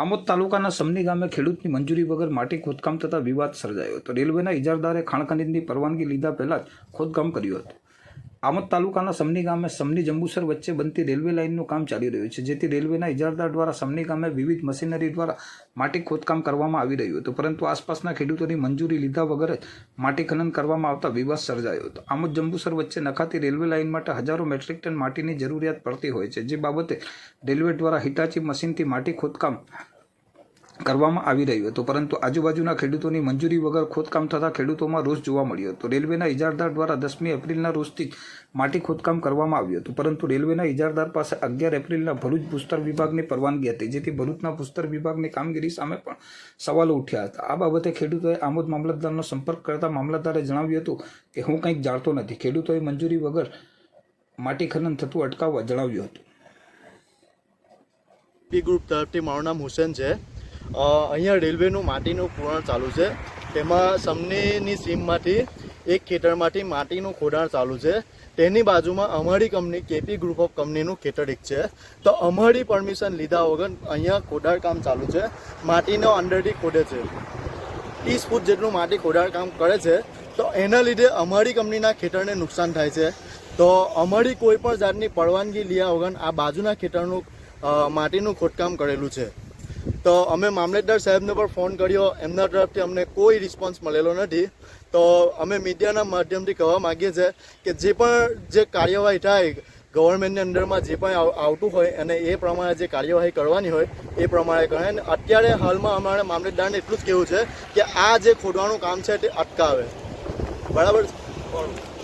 આમોદ તાલુકાના સમની ગામે ખેડૂતની મંજૂરી વગર માટી ખોદકામ થતાં વિવાદ સર્જાયો હતો. રેલવેના ઇજારદારે ખાણ પરવાનગી લીધા પહેલાં જ ખોદકામ કર્યું હતું. આમોદ તાલુકાના સમની ગામે સમની જંબુસર વચ્ચે બનતી રેલવે લાઇનનું કામ ચાલી રહ્યું છે, જેથી રેલવેના ઇજારદાર દ્વારા સમની ગામે વિવિધ મશીનરી દ્વારા માટી ખોદકામ કરવામાં આવી રહ્યું હતું. પરંતુ આસપાસના ખેડૂતોની મંજૂરી લીધા વગર જ માટી ખનન કરવામાં આવતા વિવાદ સર્જાયો હતો. આમોદ જંબુસર વચ્ચે નખાતી રેલવે લાઇન માટે હજારો મેટ્રિક ટન માટીની જરૂરિયાત પડતી હોય છે. જે બાબતે રેલવે દ્વારા હિટાચી મશીનથી માટી ખોદકામ કરવામાં આવી રહ્યું હતું. પરંતુ આજુબાજુના ખેડૂતોની મંજૂરી વગર ખોદકામ થતાં ખેડૂતોમાં રોષ જોવા મળ્યો હતો. રેલવેના ઇજારદાર દ્વારા દસમી એપ્રિલના રોજથી જ માટી ખોદકામ કરવામાં આવ્યું હતું. પરંતુ રેલવેના ઇજારદાર પાસે અગિયાર એપ્રિલના ભરૂચ ભૂસ્તર વિભાગની પરવાનગી હતી. જેથી ભરૂચના ભૂસ્તર વિભાગની કામગીરી સામે પણ સવાલો ઉઠ્યા હતા. આ બાબતે ખેડૂતોએ આમોદ મામલતદારનો સંપર્ક કરતા મામલતદારે જણાવ્યું હતું કે, હું કંઈક જાણતો નથી. ખેડૂતોએ મંજૂરી વગર માટી ખનન થતું અટકાવવા જણાવ્યું હતું. પી ગ્રુપ તરફથી મારું નામ હુસેન છે. અહીંયા રેલવેનું માટીનું પૂરણ ચાલુ છે. તેમાં સમનીની સીમમાંથી એક ખેતરમાંથી માટીનું ખોદાણ ચાલુ છે. તેની બાજુમાં અમારી કંપની કેપી ગ્રુપ ઓફ કંપનીનું ખેતર એક છે. તો અમારી પરમિશન લીધા વગર અહીંયા ખોદાણ કામ ચાલુ છે. માટીનો અંડરથી ખોદે છે. ત્રીસ ફૂટ જેટલું માટી ખોદાણ કામ કરે છે. તો એના લીધે અમારી કંપનીના ખેતરને નુકસાન થાય છે. તો અમારી કોઈ પણ જાતની પરવાનગી લીધા વગર આ બાજુના ખેતરનું માટીનું ખોદકામ કરેલું છે. તો અમે મામલતદાર સાહેબને પણ ફોન કર્યો. એમના તરફથી અમને કોઈ રિસ્પોન્સ મળેલો નથી. તો અમે મીડિયાના માધ્યમથી કહેવા માગીએ છીએ કે જે પણ જે કાર્યવાહી થાય, ગવર્મેન્ટની અંદરમાં જે પણ આવતું હોય અને એ પ્રમાણે જે કાર્યવાહી કરવાની હોય, એ પ્રમાણે કરે. અને અત્યારે હાલમાં અમારે મામલતદારને એટલું જ કહેવું છે કે આ જે ખોદવાનું કામ છે તે અટકાવે. બરાબર? છે?